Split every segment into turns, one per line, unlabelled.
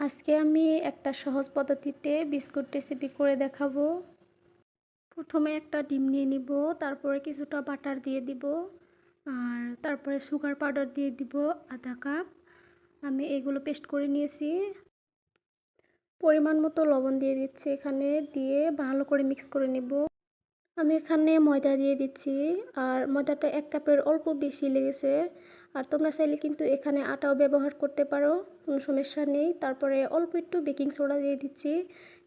আজকে আমি একটা সহজ পদ্ধতিতে বিস্কুট রেসিপি করে দেখাবো। প্রথমে একটা ডিম নিয়ে নিব, তারপরে কিছুটা বাটার দিয়ে দিব, আর তারপরে সুগার পাউডার দিয়ে দিব আধা কাপ। আমি এগুলো পেস্ট করে নিয়েছি। পরিমাণ মতো লবণ দিয়ে দিচ্ছি এখানে, দিয়ে ভালো করে মিক্স করে নিব। আমি এখানে ময়দা দিয়ে দিচ্ছি, আর ময়দাটা এক কাপের অল্প বেশি লেগেছে। আর তোমরা চাইলে কিন্তু এখানে আটাও ব্যবহার করতে পারো, কোনো সমস্যা নেই। তারপরে অল্প একটু বেকিং সোডা দিয়ে দিচ্ছি,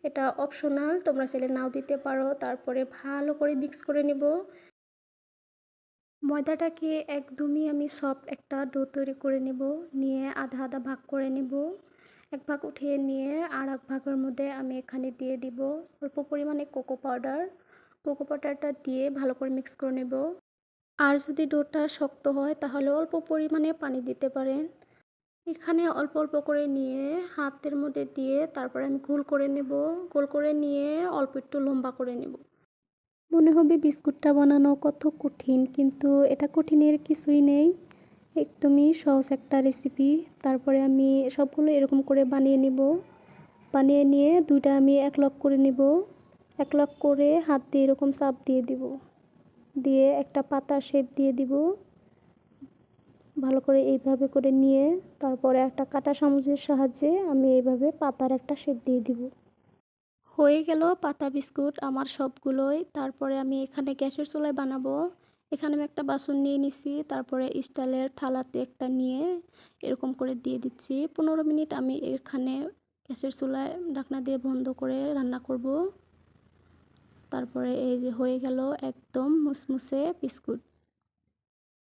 এটা অপশনাল, তোমরা চাইলে নাও দিতে পারো। তারপরে ভালো করে মিক্স করে নেব। ময়দাটাকে একদমই আমি সফট একটা ডো তৈরি করে নেব, নিয়ে আধা আধা ভাগ করে নেব। এক ভাগ উঠিয়ে নিয়ে আর এক ভাগের মধ্যে আমি এখানে দিয়ে দিব অল্প পরিমাণে কোকো পাউডার। কোকো পাউডারটা দিয়ে ভালো করে মিক্স করে নেব। আর যদি ডোটা শক্ত হয়, তাহলে অল্প পরিমাণে পানি দিতে পারেন। এখানে অল্প অল্প করে নিয়ে হাতের মধ্যে দিয়ে তারপরে আমি গোল করে নেব। গোল করে নিয়ে অল্প একটু লম্বা করে নেব। মনে হবে বিস্কুটটা বানানো কত কঠিন, কিন্তু এটা কঠিনের কিছুই নেই। একদমই সহজ একটা রেসিপি তারপরে আমি সবগুলো এরকম করে বানিয়ে নিব। বানিয়ে নিয়ে দুইটা আমি এক লক করে নিব। এক লক করে হাত দিয়ে এরকম চাপ দিয়ে দিব। দিয়ে একটা পাতা শেপ দিয়ে দিব। ভালো করে এইভাবে করে নিয়ে তারপরে একটা কাটা চামচের সাহায্যে আমি এইভাবে পাতার একটা শেপ দিয়ে দিব। হয়ে গেল পাতা বিস্কুট আমার সবগুলোই। তারপরে আমি এখানে গ্যাসের চুলায় বানাবো। এখানে আমি একটা বাসন নিয়ে নিছি। তারপরে স্টাইলের থালাতে একটা নিয়ে এরকম করে দিয়ে দিচ্ছি। পনেরো মিনিট আমি এখানে গ্যাসের চুলায় ঢাকনা দিয়ে বন্ধ করে রান্না করব। তারপরে এই যে হয়ে গেল একদম মুসমুসে বিস্কুট।